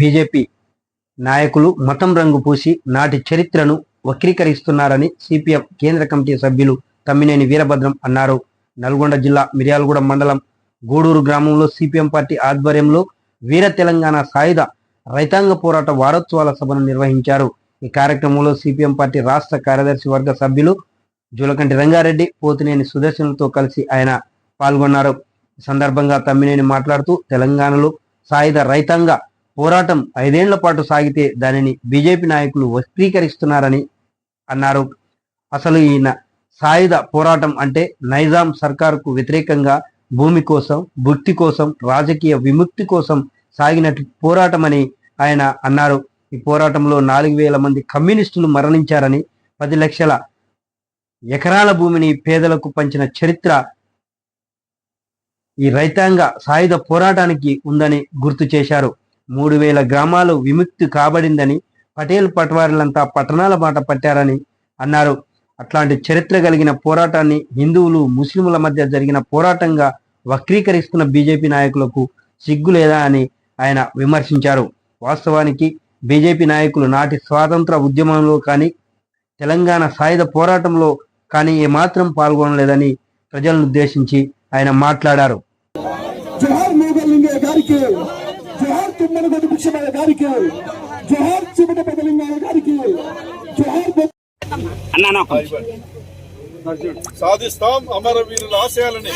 BJP నాయకులు మతం రంగు పూసి నాటి చరిత్రను వక్రీకరిస్తున్నారని సిపిఎం కేంద్ర కమిటీ సభ్యులు తమ్మినేని వీరభద్రం అన్నారు. నల్గొండ జిల్లా మిర్యాలగూడ మండలం గూడూరు గ్రామంలో సిపిఎం పార్టీ ఆధ్వర్యంలో వీర తెలంగాణ సాయుధ రైతాంగ పోరాట వారోత్సవాల సభను నిర్వహించారు. ఈ కార్యక్రమంలో సిపిఎం పార్టీ రాష్ట్ర కార్యదర్శి వర్గ సభ్యులు జులకంటి రంగారెడ్డి పోతినేని సుదర్శనులతో కలిసి ఆయన పాల్గొన్నారు. ఈ సందర్భంగా తమ్మినేని మాట్లాడుతూ తెలంగాణలో సాయుధ రైతాంగ పోరాటం ఐదేళ్ళ పాటు సాగితే దానిని బీజేపీ నాయకులు వస్త్రీకరిస్తున్నారని అన్నారు. అసలు ఈయన సాయుధ పోరాటం అంటే నైజాం సర్కారుకు వ్యతిరేకంగా భూమి కోసం భుక్తి కోసం రాజకీయ విముక్తి కోసం సాగినట్టు పోరాటమని ఆయన అన్నారు. ఈ పోరాటంలో నాలుగు వేల మంది కమ్యూనిస్టులు మరణించారని పది లక్షల ఎకరాల భూమిని పేదలకు పంచిన చరిత్ర ఈ రైతాంగ సాయుధ పోరాటానికి ఉందని గుర్తు చేశారు. మూడు వేల గ్రామాలు విముక్తి కాబడిందని పటేల్ పట్వారీలంతా పట్టణాల బాట పట్టారని అన్నారు. అట్లాంటి చరిత్ర కలిగిన పోరాటాన్ని హిందువులు ముస్లింల మధ్య జరిగిన పోరాటంగా వక్రీకరిస్తున్న బీజేపీ నాయకులకు సిగ్గు లేదా అని ఆయన విమర్శించారు. వాస్తవానికి బీజేపీ నాయకులు నాటి స్వాతంత్ర ఉద్యమంలో కానీ తెలంగాణ సాయుధ పోరాటంలో కానీ ఏమాత్రం పాల్గొనలేదని ప్రజలను ఉద్దేశించి ఆయన మాట్లాడారు. జవహర్ గారికి జోహార్ తుమ్మనగొండ భిక్షమయ్య గారికి. జోహార్ చిమట పెదలింగయ్య గారికి. జోహార్ సాధిస్తాం అమరవీరుల ఆశయాలని.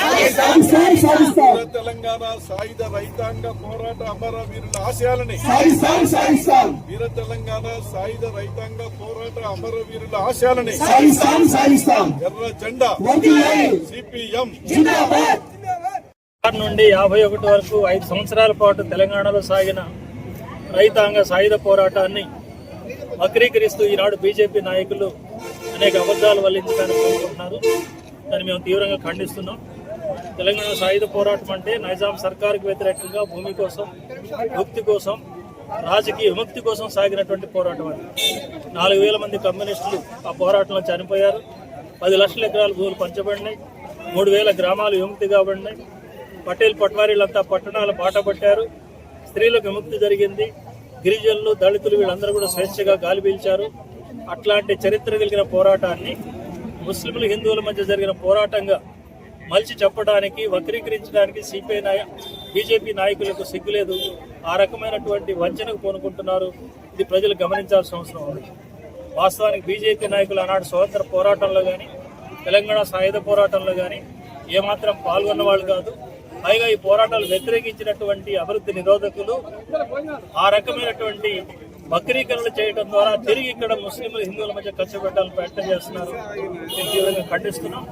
తెలంగాణ సాయుధ రైతాంగ పోరాట అమరవీరుల ఆశయాలని. వీర తెలంగాణ సాయుధ రైతాంగ పోరాట అమరవీరుల ఆశయాలని. ఎర్ర జెండా. సిపిఎం. ఆరు నుండి యాభై ఒకటి వరకు ఐదు సంవత్సరాల పాటు తెలంగాణలో సాగిన రైతాంగ సాయుధ పోరాటాన్ని వక్రీకరిస్తూ ఈనాడు బీజేపీ నాయకులు అనేక అబద్ధాలు వల్లించడానికి కోరుకుంటున్నారు దాన్ని మేము తీవ్రంగా ఖండిస్తున్నాం. తెలంగాణ సాయుధ పోరాటం అంటే నైజాం సర్కారుకు వ్యతిరేకంగా భూమి కోసం ముక్తి కోసం రాజకీయ విముక్తి కోసం సాగినటువంటి పోరాటం అది. నాలుగు వేల మంది కమ్యూనిస్టులు ఆ పోరాటంలో చనిపోయారు. పది లక్షల ఎకరాలు భూములు పంచబడినాయి. మూడు వేల గ్రామాలు విముక్తి కాబడినాయి పటేల్ పట్వారీలంతా పట్టణాల బాట పట్టారు. స్త్రీలకు విముక్తి జరిగింది. గిరిజనులు దళితులు వీళ్ళందరూ కూడా స్వేచ్ఛగా గాలి పీల్చారు. అట్లాంటి చరిత్ర కలిగిన పోరాటాన్ని ముస్లింలు హిందువుల మధ్య జరిగిన పోరాటంగా మలిచి చెప్పడానికి వక్రీకరించడానికి సిపిఐ నాయ బీజేపీ నాయకులకు సిగ్గులేదు. ఆ రకమైనటువంటి వంచనకు పూనుకుంటున్నారు. ఇది ప్రజలు గమనించాల్సిన అవసరం ఉంది. వాస్తవానికి బీజేపీ నాయకులు ఆనాడు స్వతంత్ర పోరాటంలో కానీ తెలంగాణ సాయుధ పోరాటంలో కానీ ఏమాత్రం పాల్గొన్న వాళ్ళు కాదు. పైగా ఈ పోరాటాలు వ్యతిరేకించినటువంటి అభివృద్ధి నిరోధకులు ఆ రకమైనటువంటి వక్రీకరణ చేయడం ద్వారా తిరిగి ఇక్కడ ముస్లింలు హిందువుల మధ్య ఖర్చు పెట్టాలని ప్రయత్నం చేస్తున్నారు. దీన్ని తీవ్రంగా ఖండిస్తున్నాం.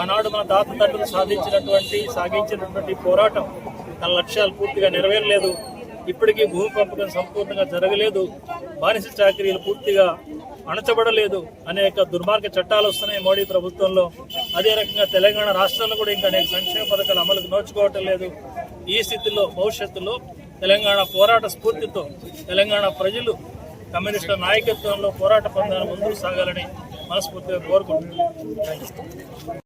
ఆనాడు మన తాత తండ్రులు సాధించినటువంటి సాగించినటువంటి పోరాటం తన లక్ష్యాలు పూర్తిగా నెరవేరలేదు. ఇప్పటికీ భూమి పంపకం సంపూర్ణంగా జరగలేదు. బానిస చాకరీలు పూర్తిగా అణచబడలేదు. అనేక దుర్మార్గ చట్టాలు వస్తున్నాయి మోడీ ప్రభుత్వంలో. అదే రకంగా తెలంగాణ రాష్ట్రంలో కూడా ఇంకా అనేక సంక్షేమ పథకాలు అమలుకు నోచుకోవటం లేదు. ఈ స్థితిలో భవిష్యత్తులో తెలంగాణ పోరాట స్ఫూర్తితో తెలంగాణ ప్రజలు కమ్యూనిస్టుల నాయకత్వంలో పోరాట పందాలు ముందుకు సాగాలని మనస్ఫూర్తిగా కోరుకుంటున్నాను.